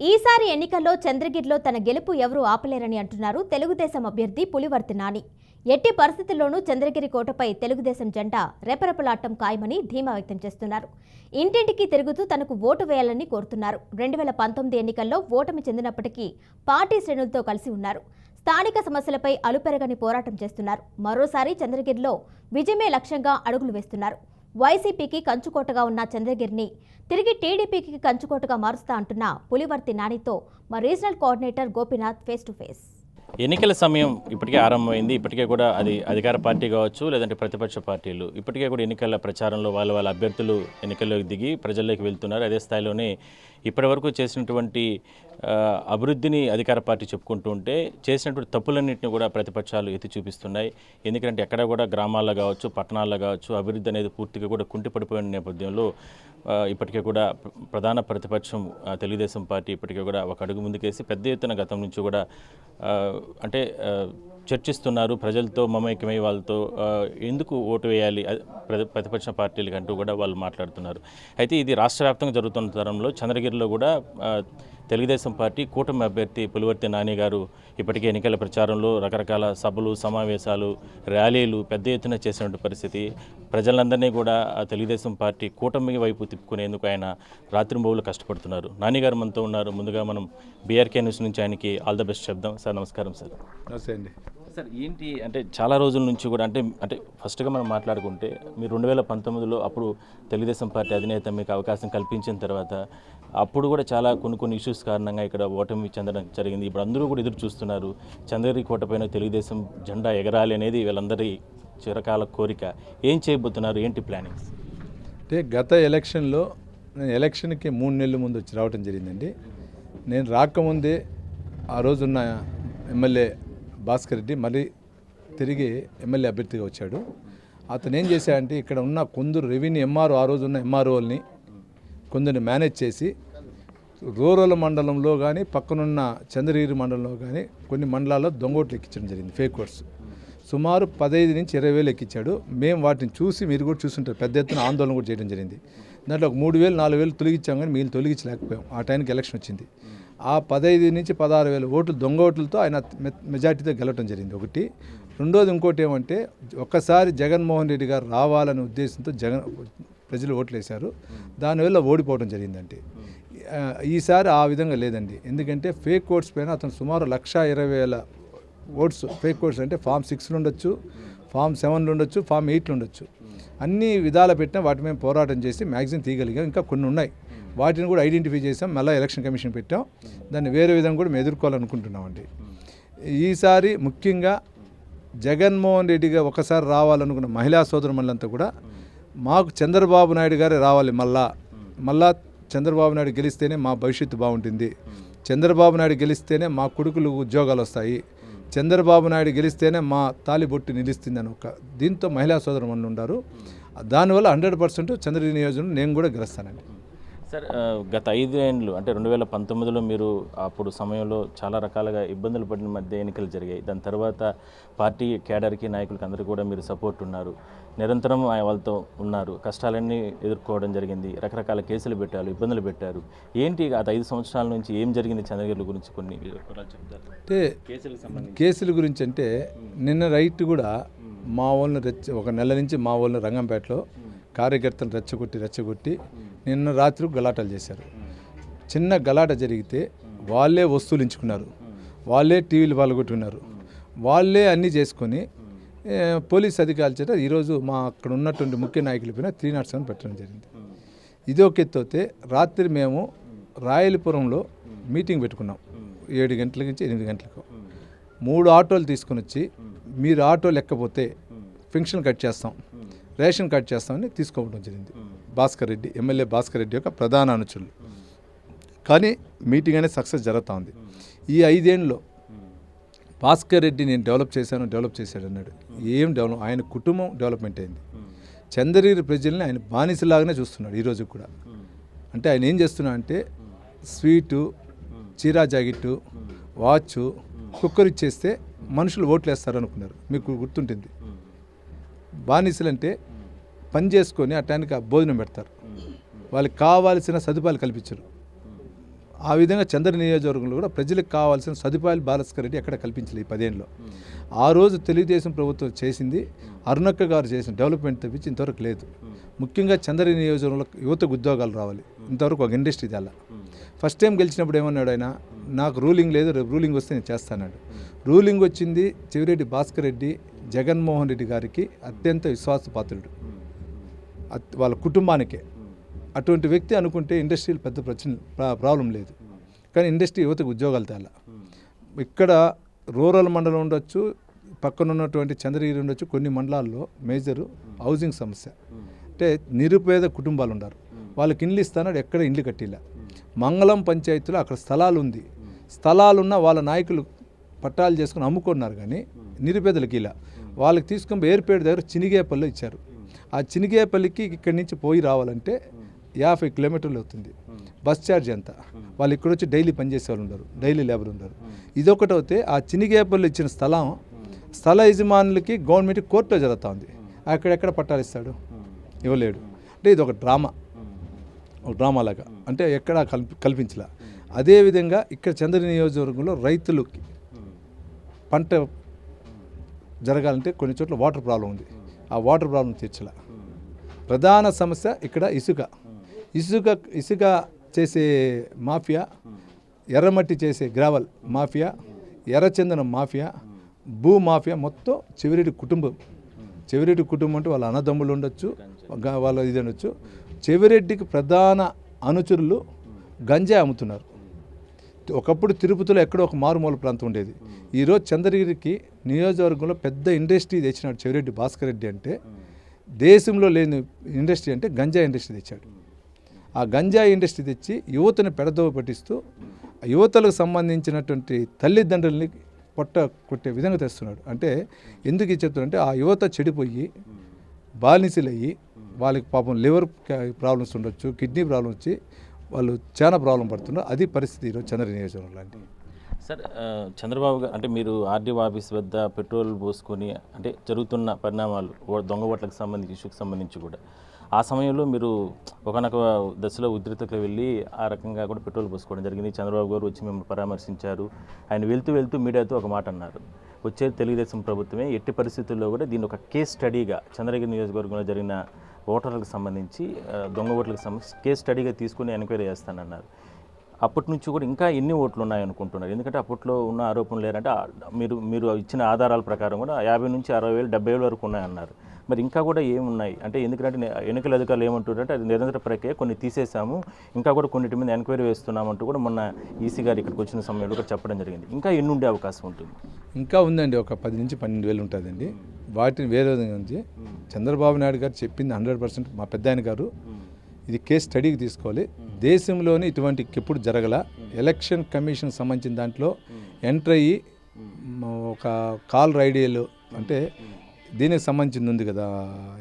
ఈసారి ఎన్నికల్లో చంద్రగిరిలో తన గెలుపు ఎవరూ ఆపలేరని అంటున్నారు తెలుగుదేశం అభ్యర్థి పులివర్తి నాని. ఎట్టి పరిస్థితుల్లోనూ చంద్రగిరి కోటపై తెలుగుదేశం జెండా రెపరెపలాటం ఖాయమని ధీమా వ్యక్తం చేస్తున్నారు. ఇంటింటికి తిరుగుతూ తనకు ఓటు వేయాలని కోరుతున్నారు. రెండు వేల పంతొమ్మిది ఎన్నికల్లో ఓటమి చెందినప్పటికీ పార్టీ శ్రేణులతో కలిసి ఉన్నారు. స్థానిక సమస్యలపై అలుపెరగని పోరాటం చేస్తున్నారు. మరోసారి చంద్రగిరిలో విజయమే లక్ష్యంగా అడుగులు వేస్తున్నారు. వైసీపీకి కంచుకోటగా ఉన్న చంద్రగిరిని తిరిగి టీడీపీకి కంచుకోటగా మారుస్తా అంటున్న పులివర్తి నానితో మా regional coordinator Gopinath face to face. ఎన్నికల సమయం ఇప్పటికే ఆరంభమైంది. ఇప్పటికే కూడా అది అధికార పార్టీ కావచ్చు లేదంటే ప్రతిపక్ష పార్టీలు. ఇప్పటికే కూడా ఎన్నికల ప్రచారంలో వాళ్ళ వాళ్ళ అభ్యర్థులు ఎన్నికల్లోకి దిగి ప్రజల్లోకి వెళ్తున్నారు. అదే స్థాయిలోనే ఇప్పటివరకు చేసినటువంటి అభివృద్ధిని అధికార పార్టీ చెప్పుకుంటూ ఉంటే చేసినటువంటి తప్పులన్నింటినీ కూడా ప్రతిపక్షాలు ఎత్తి చూపిస్తున్నాయి. ఎందుకంటే ఎక్కడ కూడా గ్రామాల్లో కావచ్చు పట్టణాల్లో కావచ్చు అభివృద్ధి అనేది పూర్తిగా కూడా కుంటిపడిపోయిన నేపథ్యంలో ఇప్పటికే కూడా ప్రధాన ప్రతిపక్షం తెలుగుదేశం పార్టీ ఇప్పటికే కూడా ఒక అడుగు ముందుకేసి పెద్ద ఎత్తున గతం నుంచి కూడా అంటే చర్చిస్తున్నారు. ప్రజలతో మమైక్యమై వాళ్ళతో ఎందుకు ఓటు వేయాలి? అది ప్రతిపక్ష పార్టీలకంటూ కూడా వాళ్ళు మాట్లాడుతున్నారు. అయితే ఇది రాష్ట్ర వ్యాప్తంగా జరుగుతున్న తరంలో చంద్రగిరిలో కూడా తెలుగుదేశం పార్టీ కూటమి అభ్యర్థి పులివర్తి నాని గారు ఇప్పటికే ఎన్నికల ప్రచారంలో రకరకాల సభలు సమావేశాలు ర్యాలీలు పెద్ద ఎత్తున చేసినటువంటి పరిస్థితి. ప్రజలందరినీ కూడా ఆ తెలుగుదేశం పార్టీ కూటమి వైపు తిప్పుకునేందుకు ఆయన రాత్రింబోవులు కష్టపడుతున్నారు. నాని గారు మనతో ఉన్నారు. ముందుగా మనం బీఆర్కే న్యూస్ నుంచి ఆయనకి ఆల్ ద బెస్ట్ చెప్దాం. సార్ నమస్కారం సార్. నమస్తే అండి. సార్ ఏంటి అంటే చాలా రోజుల నుంచి కూడా అంటే అంటే ఫస్ట్గా మనం మాట్లాడుకుంటే మీరు రెండు వేల పంతొమ్మిదిలో అప్పుడు తెలుగుదేశం పార్టీ అధినేత మీకు అవకాశం కల్పించిన తర్వాత అప్పుడు కూడా చాలా కొన్ని కొన్ని ఇష్యూస్ కారణంగా ఇక్కడ ఓటమి చెందడం జరిగింది. ఇప్పుడు అందరూ కూడా ఎదురు చూస్తున్నారు. చంద్రగిరి కోటపైన తెలుగుదేశం జెండా ఎగరాలి అనేది వీళ్ళందరి చిరకాల కోరిక. ఏం చేయబోతున్నారు? ఏంటి ప్లానింగ్స్ అంటే గత ఎలక్షన్లో నేను ఎలక్షన్కి మూడు నెలల ముందు వచ్చి రావటం జరిగిందండి. నేను రాకముందే ఆ రోజున్న ఎమ్మెల్యే భాస్కర్ రెడ్డి మళ్ళీ తిరిగి ఎమ్మెల్యే అభ్యర్థిగా వచ్చాడు. అతను ఏం చేశాడంటే ఇక్కడ ఉన్న కొందరు రెవెన్యూ ఎంఆర్ఓ ఆ రోజు ఉన్న ఎంఆర్ఓల్ని కొందరిని మేనేజ్ చేసి రూరల్ మండలంలో కానీ పక్కనున్న చంద్రగిరి మండలంలో కానీ కొన్ని మండలాల్లో దొంగోట్లు ఎక్కించడం జరిగింది ఫేక్ ఓట్స్. సుమారు పదహైదు నుంచి ఇరవై వేలు ఎక్కించాడు. మేము వాటిని చూసి మీరు కూడా చూసుంటారు పెద్ద ఎత్తున ఆందోళన కూడా చేయడం జరిగింది. దాంట్లో ఒక మూడు వేలు నాలుగు వేలు తొలగించాం కానీ మీరు తొలగించలేకపోయాం. ఆ టైంకి ఎలక్షన్ వచ్చింది. ఆ పదహైదు నుంచి పదహారు వేల ఓట్లు దొంగ ఓట్లతో ఆయన మె- మెజార్టీతో గెలవటం జరిగింది ఒకటి. రెండోది ఇంకోటి ఏమంటే ఒక్కసారి జగన్మోహన్ రెడ్డి గారు రావాలనే ఉద్దేశంతో జగన్ ప్రజలు ఓట్లు వేశారు. దానివల్ల ఓడిపోవడం జరిగిందండి. ఈసారి ఆ విధంగా లేదండి. ఎందుకంటే ఫేక్ ఓట్స్ పైన అతను సుమారు లక్ష ఇరవై వేల ఓట్స్ ఫేక్ ఓట్స్ అంటే ఫామ్ సిక్స్లు ఉండొచ్చు ఫామ్ సెవెన్లు ఉండొచ్చు ఫామ్ ఎయిట్లు ఉండొచ్చు. అన్ని విధాలు పెట్టినా వాటి మీద పోరాటం చేసి మ్యాక్సిమం తీయగలిగాం. ఇంకా కొన్ని ఉన్నాయి. వాటిని కూడా ఐడెంటిఫై చేసాం మళ్ళీ ఎలక్షన్ కమిషన్ పెట్టాం. దాన్ని వేరే విధంగా కూడా మేము ఎదుర్కోవాలనుకుంటున్నామండి. ఈసారి ముఖ్యంగా జగన్మోహన్ రెడ్డిగా ఒకసారి రావాలనుకున్న మహిళా సోదరుమణులంతా కూడా మాకు చంద్రబాబు నాయుడు గారే రావాలి మళ్ళా. మళ్ళా చంద్రబాబు నాయుడు గెలిస్తేనే మా భవిష్యత్తు బాగుంటుంది. చంద్రబాబు నాయుడు గెలిస్తేనే మా కొడుకులు ఉద్యోగాలు వస్తాయి. చంద్రబాబు నాయుడు గెలిస్తేనే మా తాలిబొట్టు నిలుస్తుంది అని ఒక దీంతో మహిళా సోదరుమణులు ఉన్నారు దానివల్ల హండ్రెడ్ పర్సెంట్ చంద్రగిరి నియోజకవర్గం నేను కూడా గెలుస్తానండి. సార్ గత ఐదు ఏండ్లు అంటే రెండు వేల పంతొమ్మిదిలో మీరు అప్పుడు సమయంలో చాలా రకాలుగా ఇబ్బందులు పడిన మధ్య ఎన్నికలు జరిగాయి. దాని తర్వాత పార్టీ కేడర్కి నాయకులకి అందరికీ కూడా మీరు సపోర్ట్ ఉన్నారు. నిరంతరం ఆయన వాళ్ళతో ఉన్నారు. కష్టాలన్నీ ఎదుర్కోవడం జరిగింది. రకరకాల కేసులు పెట్టారు ఇబ్బందులు పెట్టారు. ఏంటి గత ఐదు సంవత్సరాల నుంచి ఏం జరిగింది చంద్రగిరి గురించి కొన్ని అంటే కేసులకు సంబంధించి. కేసుల గురించి అంటే నిన్న రైట్ కూడా మా వాళ్ళని రెచ్చ ఒక నెల నుంచి మా వాళ్ళని రంగంపేటలో కార్యకర్తలు రెచ్చగొట్టి రెచ్చగొట్టి నిన్న రాత్రి గలాటాలు చేశారు. చిన్న గలాట జరిగితే వాళ్ళే వస్తువులు ఎంచుకున్నారు. వాళ్ళే టీవీలు పాల్గొట్టుకున్నారు వాళ్ళే అన్నీ చేసుకొని పోలీస్ అధికారుల చేత ఈరోజు మా అక్కడ ఉన్నటువంటి ముఖ్య నాయకుల పైన త్రీ నాట్ సెవెన్ పెట్టడం జరిగింది. ఇది ఒక ఎత్తు అయితే రాత్రి మేము రాయలపురంలో మీటింగ్ పెట్టుకున్నాం. ఏడు గంటల నుంచి ఎనిమిది గంటలకు. మూడు ఆటోలు తీసుకొని వచ్చి మీరు ఆటో లెక్కపోతే పెన్షన్ కట్ చేస్తాం. రేషన్ కట్ చేస్తామని తీసుకోవడం జరిగింది. భాస్కర్ రెడ్డి ఎమ్మెల్యే భాస్కర్ రెడ్డి యొక్క ప్రధాన అనుచరులు. కానీ మీటింగ్ అనేది సక్సెస్ జరుగుతూ ఉంది. ఈ ఐదేళ్ళలో భాస్కర్ రెడ్డి నేను డెవలప్ చేశాను డెవలప్ చేశాడు అన్నాడు. ఏం డెవలప్ ఆయన కుటుంబం డెవలప్మెంట్ అయింది. చంద్రగిరి ప్రజల్ని ఆయన బానిసలాగానే చూస్తున్నాడు ఈరోజు కూడా. అంటే ఆయన ఏం చేస్తున్నా అంటే స్వీటు చీరా జాకెట్టు వాచ్ కుక్కర్ ఇచ్చేస్తే మనుషులు ఓట్లు వేస్తారు అనుకున్నారు. మీకు గుర్తుంటుంది. బానిసలు అంటే పని చేసుకొని ఆ టైంకి భోజనం పెడతారు. వాళ్ళకి కావాల్సిన సదుపాయాలు కల్పించరు. ఆ విధంగా చంద్ర నియోజకవర్గంలో కూడా ప్రజలకు కావాల్సిన సదుపాయాలు భాస్కర్ రెడ్డి ఎక్కడ కల్పించలేదు ఈ పదేళ్ళలో ఆ రోజు తెలుగుదేశం ప్రభుత్వం చేసింది అరుణక్క గారు చేసిన డెవలప్మెంట్ తప్పించి ఇంతవరకు లేదు. ముఖ్యంగా చంద్ర నియోజకవర్గంలో యువతకు ఉద్యోగాలు రావాలి. ఇంతవరకు ఒక ఇండస్ట్రీ అలా ఫస్ట్ టైం గెలిచినప్పుడు ఏమన్నాడు ఆయన? నాకు రూలింగ్ లేదు రేపు రూలింగ్ వస్తే నేను చేస్తాన్నాడు రూలింగ్ వచ్చింది చెవిరెడ్డి భాస్కర్ రెడ్డి జగన్మోహన్ రెడ్డి గారికి అత్యంత విశ్వాసపాత్రుడు. వాళ్ళ కుటుంబానికే. అటువంటి వ్యక్తి అనుకుంటే ఇండస్ట్రీలో పెద్ద ప్రశ్న ప్రా- ప్రాబ్లం లేదు. కానీ ఇండస్ట్రీ యువతకు ఉద్యోగాలు తేలా. ఇక్కడ రూరల్ మండలం ఉండొచ్చు పక్కన ఉన్నటువంటి చంద్రగిరి ఉండొచ్చు కొన్ని మండలాల్లో మేజరు హౌసింగ్ సమస్య. అంటే నిరుపేద కుటుంబాలు ఉన్నారు వాళ్ళకి ఇండ్లు ఇస్తానాడు ఎక్కడ ఇండ్లు కట్టిలా. మంగళం పంచాయతీలో అక్కడ స్థలాలు ఉంది. స్థలాలున్న వాళ్ళ నాయకులు పట్టాలు చేసుకుని అమ్ముకున్నారు కానీ నిరుపేదలకి ఇలా. వాళ్ళకి తీసుకొని ఏర్పేట దగ్గర చినిగేపల్లి ఇచ్చారు. ఆ చినిగేపల్లికి ఇక్కడి నుంచి పోయి రావాలంటే యాభై కిలోమీటర్లు అవుతుంది. బస్ ఛార్జ్ ఎంత? వాళ్ళు ఇక్కడ వచ్చి డైలీ పనిచేసే వాళ్ళు ఉన్నారు డైలీ లేబర్ ఉండరు. ఇదొకటి అయితే ఆ చినిగేపల్లి ఇచ్చిన స్థలం స్థల యజమానులకి గవర్నమెంట్ కోర్టులో జరుగుతూ ఉంది. అక్కడెక్కడ పట్టాలు ఇస్తాడు? ఇవ్వలేడు. అంటే ఇది ఒక డ్రామా. ఒక డ్రామా లాగా. అంటే ఎక్కడ కల్పి కల్పించలే. అదేవిధంగా ఇక్కడ చంద్ర నియోజకవర్గంలో రైతులకి పంట జరగాలంటే కొన్ని చోట్ల వాటర్ ప్రాబ్లం ఉంది. ఆ వాటర్ ప్రాబ్లం తీర్చలే. ప్రధాన సమస్య ఇక్కడ ఇసుక. ఇసుక ఇసుక చేసే మాఫియా ఎర్రమట్టి చేసే గ్రావల్ మాఫియా ఎర్రచందనం మాఫియా భూ మాఫియా మొత్తం చెవిరెడ్డి కుటుంబం. చెవిరెడ్డి కుటుంబం అంటే వాళ్ళ అన్నదమ్ములు ఉండొచ్చు వాళ్ళ ఇది అనొచ్చు చెవిరెడ్డికి ప్రధాన అనుచరులు గంజాయి అమ్ముతున్నారు. ఒకప్పుడు తిరుపతిలో ఎక్కడో ఒక మారుమూల ప్రాంతం ఉండేది. ఈరోజు చంద్రగిరికి నియోజకవర్గంలో పెద్ద ఇండస్ట్రీ తెచ్చినాడు చెవిరెడ్డి భాస్కర్ రెడ్డి అంటే. దేశంలో లేని ఇండస్ట్రీ అంటే గంజా ఇండస్ట్రీ తెచ్చాడు. ఆ గంజా ఇండస్ట్రీ తెచ్చి యువతను పెడదోవ పట్టిస్తూ ఆ యువతలకు సంబంధించినటువంటి తల్లిదండ్రుల్ని పొట్ట కొట్టే విధంగా తెస్తున్నాడు. అంటే ఎందుకు చెప్తున్నాడంటే ఆ యువత చెడిపోయి బాలిసలయ్యి వాళ్ళకి పాపం లివర్ ప్రాబ్లమ్స్ ఉండొచ్చు కిడ్నీ ప్రాబ్లమ్స్ వచ్చి వాళ్ళు చాలా ప్రాబ్లం పడుతున్నారు. అది పరిస్థితి ఈరోజు చంద్ర నియోజకవర్గం లాంటి సార్ చంద్రబాబు గారు అంటే మీరు ఆర్డీఓ ఆఫీస్ వద్ద పెట్రోల్ పోసుకొని అంటే జరుగుతున్న పరిణామాలు దొంగ ఓట్లకు సంబంధించి ఇష్యూకి సంబంధించి కూడా ఆ సమయంలో మీరు ఒకనొక దశలో ఉద్రిక్తకు వెళ్ళి ఆ రకంగా కూడా పెట్రోల్ పోసుకోవడం జరిగింది. చంద్రబాబు గారు వచ్చి మిమ్మల్ని పరామర్శించారు. ఆయన వెళ్తూ వెళ్తూ మీడియాతో ఒక మాట అన్నారు. వచ్చే తెలుగుదేశం ప్రభుత్వమే ఎట్టి పరిస్థితుల్లో కూడా దీన్ని ఒక కేస్ స్టడీగా చంద్రగిరి నియోజకవర్గంలో జరిగిన ఓటర్లకు సంబంధించి దొంగ ఓట్లకు సంబంధించి కేస్ స్టడీగా తీసుకుని ఎంక్వైరీ చేస్తానన్నారు. అప్పటి నుంచి కూడా ఇంకా ఎన్ని ఓట్లు ఉన్నాయనుకుంటున్నారు ఎందుకంటే అప్పట్లో ఉన్న ఆరోపణలు లేరంటే మీరు మీరు ఇచ్చిన ఆధారాల ప్రకారం కూడా యాభై నుంచి అరవై వేలు డెబ్బై వేల వరకు ఉన్నాయన్నారు. మరి ఇంకా కూడా ఏమున్నాయి? అంటే ఎందుకంటే ఎన్నికల అధికారులు ఏమంటున్నారంటే అది నిరంతర ప్రక్రియ కొన్ని తీసేసాము ఇంకా కూడా కొన్నిటి మీద ఎంక్వైరీ వేస్తున్నామంటూ కూడా మొన్న ఈసీ గారు ఇక్కడికి వచ్చిన సమయంలో కూడా చెప్పడం జరిగింది. ఇంకా ఎన్ని ఉండే అవకాశం ఉంటుంది? ఇంకా ఉందండి ఒక పది నుంచి పన్నెండు వేలు ఉంటుందండి. వాటిని వేరే విధంగా ఉంది చంద్రబాబు నాయుడు గారు చెప్పింది హండ్రెడ్ పర్సెంట్ మా పెద్ద ఆయన గారు ఇది కేసు స్టడీకి తీసుకోవాలి. దేశంలోని ఇటువంటి ఎప్పుడు జరగల ఎలక్షన్ కమిషన్ సంబంధించిన దాంట్లో ఎంటర్ అయ్యి ఒక కాల్ ఐడియాలు అంటే దీనికి సంబంధించింది ఉంది కదా.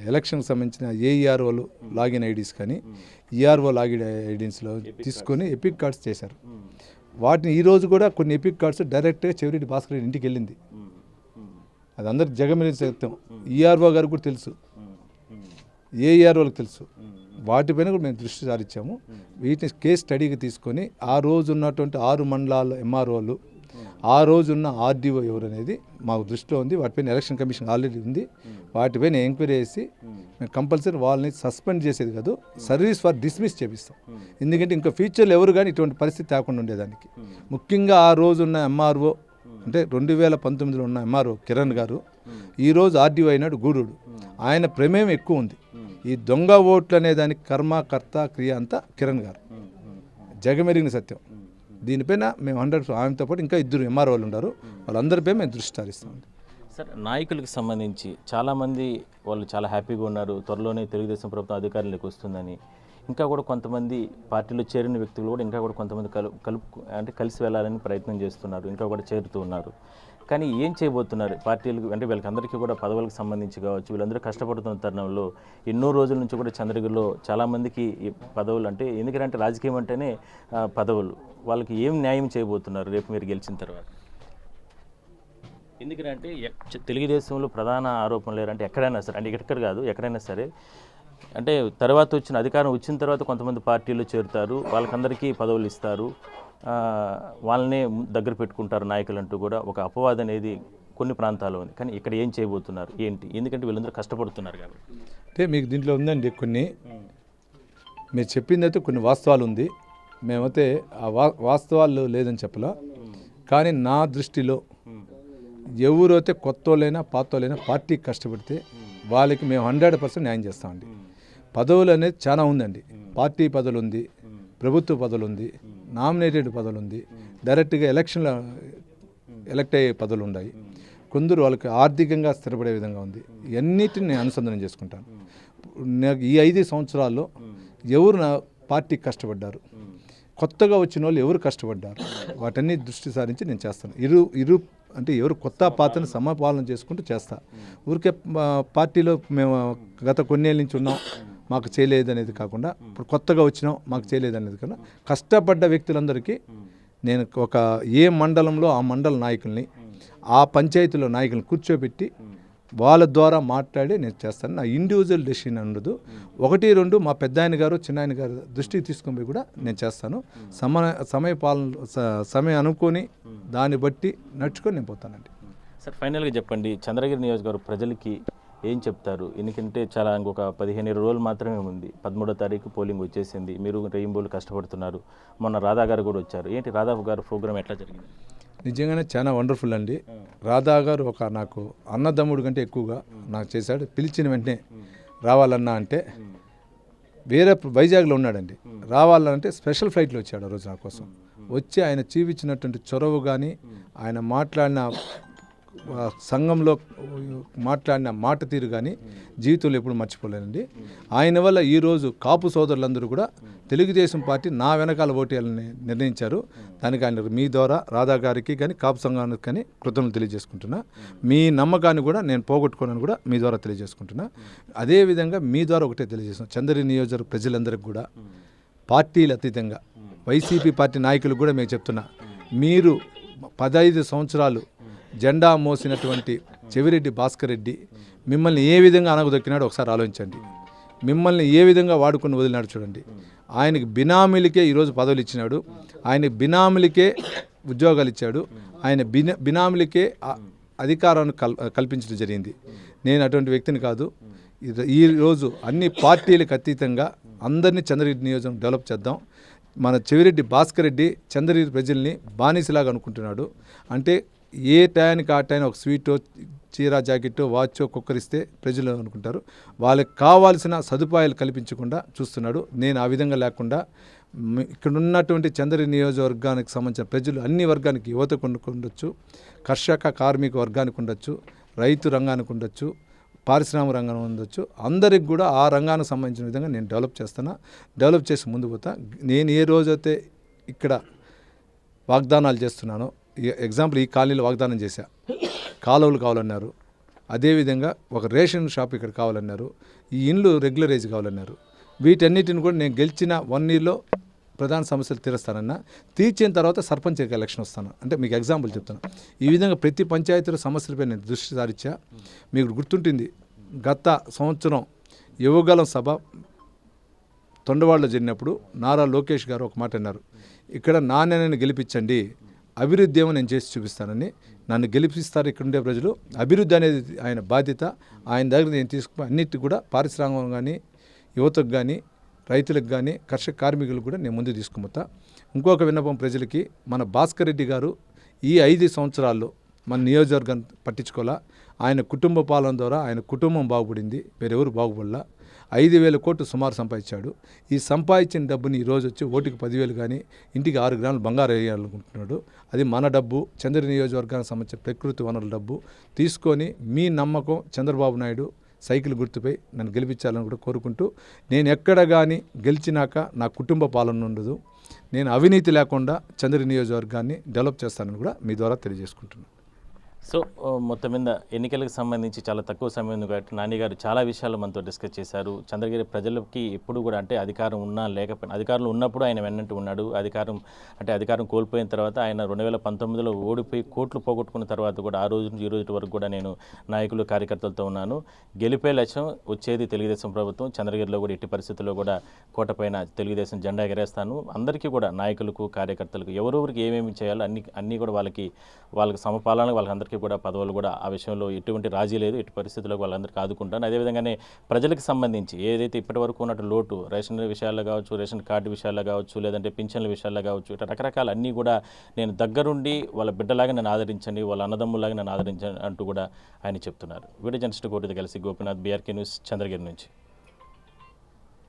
ఎలక్షన్కి సంబంధించిన ఏఈఆర్ఓలు లాగిన్ ఐడీస్ కానీ ఈఆర్ఓ లాగిన్ ఐడీస్లో తీసుకొని ఎపిక్ కార్డ్స్ చేశారు. వాటిని ఈ రోజు కూడా కొన్ని ఎపిక్ కార్డ్స్ డైరెక్ట్గా చెవిరెడ్డి భాస్కర్ రెడ్డి ఇంటికి వెళ్ళింది. అది అందరికి జగమిని సత్యం. ఈఆర్ఓ గారికి కూడా తెలుసు. ఏఈఆర్ఓలకు తెలుసు. వాటిపైన కూడా మేము దృష్టి సారించాము. వీటిని కేస్ స్టడీకి తీసుకొని ఆ రోజు ఉన్నటువంటి ఆరు మండలాల ఎంఆర్ఓలు ఆ రోజు ఉన్న ఆర్డీఓ ఎవరు అనేది మాకు దృష్టిలో ఉంది. వాటిపైన ఎలక్షన్ కమిషన్ ఆల్రెడీ ఉంది. వాటిపైన ఎంక్వైరీ చేసి మేము కంపల్సరీ వాళ్ళని సస్పెండ్ చేసేది కాదు సర్వీస్ ఫర్ డిస్మిస్ చేపిస్తాం. ఎందుకంటే ఇంకా ఫ్యూచర్లో ఎవరు కానీ ఇటువంటి పరిస్థితి తేకుండా ఉండేదానికి. ముఖ్యంగా ఆ రోజు ఉన్న ఎంఆర్ఓ అంటే రెండు వేల పంతొమ్మిదిలో ఉన్న ఎంఆర్ఓ కిరణ్ గారు ఈరోజు ఆర్డీఓ అయినాడు గూడూడు ఆయన ప్రమేయం ఎక్కువ ఉంది. ఈ దొంగ ఓట్లు అనే దానికి కర్మకర్త క్రియ అంతా కిరణ్ గారు. జగమెరిగిన సత్యం. దీనిపైన మేము హండ్రెడ్ ఆమెతో పాటు ఇంకా ఇద్దరు ఎంఆర్ఓలు ఉన్నారు. వాళ్ళందరిపై మేము దృష్టి సారిస్తాం సార్ నాయకులకు సంబంధించి చాలామంది వాళ్ళు చాలా హ్యాపీగా ఉన్నారు. త్వరలోనే తెలుగుదేశం ప్రభుత్వం అధికారంలోకి వస్తుందని. ఇంకా కూడా కొంతమంది పార్టీలో చేరిన వ్యక్తులు కూడా ఇంకా కూడా కొంతమంది కలు కలుపు అంటే కలిసి వెళ్ళాలని ప్రయత్నం చేస్తున్నారు. ఇంకా కూడా చేరుతూ ఉన్నారు. కానీ ఏం చేయబోతున్నారు? పార్టీలకు అంటే వీళ్ళకందరికీ కూడా పదవులకు సంబంధించి కావచ్చు వీళ్ళందరూ కష్టపడుతున్న తరుణంలో ఎన్నో రోజుల నుంచి కూడా చంద్రగిరిలో చాలామందికి ఈ పదవులు అంటే ఎందుకంటే రాజకీయం అంటేనే పదవులు. వాళ్ళకి ఏం న్యాయం చేయబోతున్నారు రేపు మీరు గెలిచిన తర్వాత? ఎందుకంటే తెలుగుదేశంలో ప్రధాన ఆరోపణలు లేరంటే ఎక్కడైనా సరే అంటే ఎక్కడ కాదు ఎక్కడైనా సరే అంటే తర్వాత వచ్చిన అధికారం వచ్చిన తర్వాత కొంతమంది పార్టీలు చేరుతారు వాళ్ళకందరికీ పదవులు ఇస్తారు. వాళ్ళనే దగ్గర పెట్టుకుంటారు నాయకులు అంటూ కూడా ఒక అపవాదం అనేది కొన్ని ప్రాంతాల్లో ఉంది. కానీ ఇక్కడ ఏం చేయబోతున్నారు? ఏంటి? ఎందుకంటే వీళ్ళందరూ కష్టపడుతున్నారు కాబట్టి. అంటే మీకు దీంట్లో ఉందండి కొన్ని. మీరు చెప్పింది అయితే కొన్ని వాస్తవాలు ఉంది. మేమైతే ఆ వా వాస్తవాలు లేదని చెప్పలా. కానీ నా దృష్టిలో ఎవరైతే కొత్త వాళ్ళైనా పాత వాళ్ళైనా పార్టీకి కష్టపడితే వాళ్ళకి మేము హండ్రెడ్ పర్సెంట్ న్యాయం చేస్తామండి. పదవులు అనేది చాలా ఉందండి. పార్టీ పదవులు ఉంది. ప్రభుత్వ పదవులు ఉంది నామినేటెడ్ పదవులు ఉంది డైరెక్ట్గా ఎలక్షన్లో ఎలక్ట్ అయ్యే పదవులు ఉన్నాయి కొందరు వాళ్ళకి ఆర్థికంగా స్థిరపడే విధంగా ఉంది. ఇవన్నిటిని నేను అనుసంధానం చేసుకుంటాను. నాకు ఈ ఐదు సంవత్సరాల్లో ఎవరు నా పార్టీకి కష్టపడ్డారు? కొత్తగా వచ్చిన వాళ్ళు ఎవరు కష్టపడ్డారు? వాటన్ని దృష్టి సారించి నేను చేస్తాను. ఇరు ఇరు అంటే ఎవరు కొత్త పాత్రను సమపాలన చేసుకుంటూ చేస్తా. ఊరికే పార్టీలో మేము గత కొన్నేళ్ళ నుంచి ఉన్నాం. మాకు చేయలేదు అనేది కాకుండా ఇప్పుడు కొత్తగా వచ్చినాం మాకు చేయలేదు అనేది కాకుండా కష్టపడ్డ వ్యక్తులందరికీ నేను ఒక ఏ మండలంలో ఆ మండల నాయకుల్ని ఆ పంచాయతీలో నాయకుల్ని కూర్చోబెట్టి వాళ్ళ ద్వారా మాట్లాడి నేను చేస్తాను. నా ఇండివిజువల్ డెసిషన్ ఉండదు. ఒకటి రెండు మా పెద్ద ఆయన గారు చిన్న ఆయన గారు దృష్టికి తీసుకొని పోయి కూడా నేను చేస్తాను. సమయ సమయ పాలన సమయం అనుకొని దాన్ని బట్టి నడుచుకొని నేను పోతానండి. సార్ ఫైనల్గా చెప్పండి. చంద్రగిరి నియోజకవర్గ ప్రజలకి ఏం చెప్తారు? ఎందుకంటే చాలా ఇంకొక పదిహేను ఇరవై రోజులు మాత్రమే ఉంది. పదమూడో తారీఖు పోలింగ్ వచ్చేసింది. మీరు రెయింబోలు కష్టపడుతున్నారు. మొన్న రాధా గారు కూడా వచ్చారు. ఏంటి రాధా గారు ప్రోగ్రామ్ ఎట్లా జరిగింది? నిజంగానే చాలా వండర్ఫుల్ అండి. రాధా గారు ఒక నాకు అన్నదమ్ముడు కంటే ఎక్కువగా నాకు చేశాడు. పిలిచిన వెంటనే రావాలన్నా అంటే వేరే వైజాగ్లో ఉన్నాడండి. రావాలంటే స్పెషల్ ఫ్లైట్లో వచ్చాడు ఆ రోజు నా కోసం. వచ్చి ఆయన చూపించినటువంటి చొరవ కానీ ఆయన మాట్లాడిన సంఘంలో మాట్లాడిన మాట తీరు కానీ జీవితంలో ఎప్పుడు మర్చిపోలేనండి. ఆయన వల్ల ఈరోజు కాపు సోదరులందరూ కూడా తెలుగుదేశం పార్టీ నా వెనకాల ఓటేయాలని నిర్ణయించారు. దానికి ఆయన మీ ద్వారా రాధా గారికి కానీ కాపు సంఘానికి కానీ కృతజ్ఞతలు తెలియజేసుకుంటున్నా. మీ నమ్మకాన్ని కూడా నేను పోగొట్టుకోనని కూడా మీ ద్వారా తెలియజేసుకుంటున్నా. అదేవిధంగా మీ ద్వారా ఒకటే తెలియజేస్తున్నాను చంద్ర నియోజకవర్గ ప్రజలందరికీ కూడా పార్టీలు అతీతంగా వైసీపీ పార్టీ నాయకులు కూడా మేము చెప్తున్నా. మీరు పదహైదు సంవత్సరాలు జెండా మోసినటువంటి చెవిరెడ్డి భాస్కర్ రెడ్డి మిమ్మల్ని ఏ విధంగా అనగదొక్కినాడో ఒకసారి ఆలోచించండి. మిమ్మల్ని ఏ విధంగా వాడుకొని వదిలినాడు చూడండి. ఆయనకి బినామీలకే ఈరోజు పదవులు ఇచ్చినాడు. ఆయన బినామీలకే ఉద్యోగాలు ఇచ్చాడు. ఆయన బిన బినామీలకే అధికారాన్ని కల్ కల్పించడం జరిగింది. నేను అటువంటి వ్యక్తిని కాదు. ఈరోజు ఈ రోజు అన్ని పార్టీలకు అతీతంగా అందరినీ చంద్రగిరి నియోజకం డెవలప్ చేద్దాం. మన చెవిరెడ్డి భాస్కర్ రెడ్డి చంద్రగిరి ప్రజల్ని బానిసలాగా అనుకుంటున్నాడు. అంటే ఏ టయానికి ఆ టైం ఒక స్వీటో చీర జాకెట్ వాచ్ ఒక్కొక్కరిస్తే ప్రజలు అనుకుంటారు. వాళ్ళకి కావాల్సిన సదుపాయాలు కల్పించకుండా చూస్తున్నాడు. నేను ఆ విధంగా లేకుండా ఇక్కడ ఉన్నటువంటి చంద్రగిరి నియోజకవర్గానికి సంబంధించిన ప్రజలు అన్ని వర్గానికి యువతకు ఉండొచ్చు కర్షక కార్మిక వర్గానికి ఉండొచ్చు రైతు రంగానికి ఉండొచ్చు పారిశ్రామిక రంగం ఉండొచ్చు. అందరికి కూడా ఆ రంగానికి సంబంధించిన విధంగా నేను డెవలప్ చేస్తాను డెవలప్ చేసి ముందు పోతా. నేను ఏ రోజైతే ఇక్కడ వాగ్దానాలు చేస్తున్నానో ఎగ్జాంపుల్ ఈ కాలనీలో వాగ్దానం చేశా. కాలువలు కావాలన్నారు. అదేవిధంగా ఒక రేషన్ షాప్ ఇక్కడ కావాలన్నారు. ఈ ఇండ్లు రెగ్యులరైజ్ కావాలన్నారు. వీటన్నిటిని కూడా నేను గెలిచిన వన్ ఇయర్లో ప్రధాన సమస్యలు తీరుస్తానన్నా. తీర్చిన తర్వాత సర్పంచ్ ఎలక్షన్ వస్తాను. అంటే మీకు ఎగ్జాంపుల్ చెప్తాను. ఈ విధంగా ప్రతి పంచాయతీల సమస్యలపై నేను దృష్టి సారించా. మీకు గుర్తుంటుంది. గత సంవత్సరం యువగలం సభ తొండవాళ్ళలో జరిగినప్పుడు నారా లోకేష్ గారు ఒక మాట అన్నారు. ఇక్కడ నాణ్యనని గెలిపించండి. అభివృద్ధి ఏమో నేను చేసి చూపిస్తానని నన్ను గెలిపిస్తారు ఇక్కడ ఉండే ప్రజలు. అభివృద్ధి అనేది ఆయన బాధ్యత. ఆయన దగ్గర నేను తీసుకు అన్నిటి కూడా పారిశ్రామికం కానీ యువతకు కానీ రైతులకు కానీ కర్షక కార్మికులకు కూడా నేను ముందు తీసుకుపోతా. ఇంకొక విన్నపం ప్రజలకి మన భాస్కర్ రెడ్డి గారు ఈ ఐదు సంవత్సరాల్లో మన నియోజకవర్గం పట్టించుకోవాలా? ఆయన కుటుంబ పాలన ద్వారా ఆయన కుటుంబం బాగుపడింది. వేరెవరు బాగుపడలా? ఐదు వేల కోట్లు సుమారు సంపాదించాడు. ఈ సంపాదించిన డబ్బుని ఈరోజు వచ్చి ఓటుకి పదివేలు కానీ ఇంటికి ఆరు గ్రాములు బంగారు వేయాలనుకుంటున్నాడు. అది మన డబ్బు చంద్ర నియోజకవర్గానికి సంబంధించిన ప్రకృతి వనరుల డబ్బు. తీసుకొని మీ నమ్మకం చంద్రబాబు నాయుడు సైకిల్ గుర్తుపై నన్ను గెలిపించాలని కూడా కోరుకుంటూ నేను ఎక్కడ కానీ గెలిచినాక నా కుటుంబ పాలన ఉండదు. నేను అవినీతి లేకుండా చంద్ర నియోజకవర్గాన్ని డెవలప్ చేస్తానని కూడా మీ ద్వారా తెలియజేసుకుంటున్నాను. సో మొత్తం మీద ఎన్నికలకు సంబంధించి చాలా తక్కువ సమయం ఉంది కాబట్టి నాని చాలా విషయాలు మనతో డిస్కస్ చేశారు. చంద్రగిరి ప్రజలకి ఎప్పుడు కూడా అంటే అధికారం ఉన్నా లేకపోయినా అధికారంలో ఉన్నప్పుడు ఆయన వెన్నట్టు ఉన్నాడు. అధికారం అంటే అధికారం కోల్పోయిన తర్వాత ఆయన రెండు వేల పంతొమ్మిదిలో ఓడిపోయి కోట్లు పోగొట్టుకున్న తర్వాత కూడా ఆ రోజు నుంచి ఈ రోజు వరకు కూడా నేను నాయకులు కార్యకర్తలతో ఉన్నాను. గెలిపే లక్ష్యం వచ్చేది తెలుగుదేశం ప్రభుత్వం. చంద్రగిరిలో కూడా ఎట్టి పరిస్థితుల్లో కూడా కోటపైన తెలుగుదేశం జెండా ఎగరేస్తాను. అందరికీ కూడా నాయకులకు కార్యకర్తలకు ఎవరెవరికి ఏమేమి చేయాలో అన్ని అన్నీ కూడా వాళ్ళకి వాళ్ళకి సమపాలన పార్టీ కూడా పదవులు కూడా ఆ విషయంలో ఎటువంటి రాజీ లేదు ఎట్టి పరిస్థితుల్లో వాళ్ళందరికీ ఆదుకుంటాను. అదేవిధంగానే ప్రజలకు సంబంధించి ఏదైతే ఇప్పటి వరకు ఉన్నట్టు లోటు రేషన్ విషయాల్లో కావచ్చు రేషన్ కార్డు విషయాల్లో కావచ్చు లేదంటే పింఛన్ల విషయాల్లో కావచ్చు ఇట్లా రకరకాల అన్నీ కూడా నేను దగ్గరుండి వాళ్ళ బిడ్డలాగా నన్ను ఆదరించండి వాళ్ళ అన్నదమ్ములాగా నన్ను ఆదరించండి అంటూ కూడా ఆయన చెప్తున్నారు. వీడియో జర్నలిస్ట్ కోటితో కలిసి గోపినాథ్ బీఆర్కే న్యూస్ చంద్రగిరి నుంచి.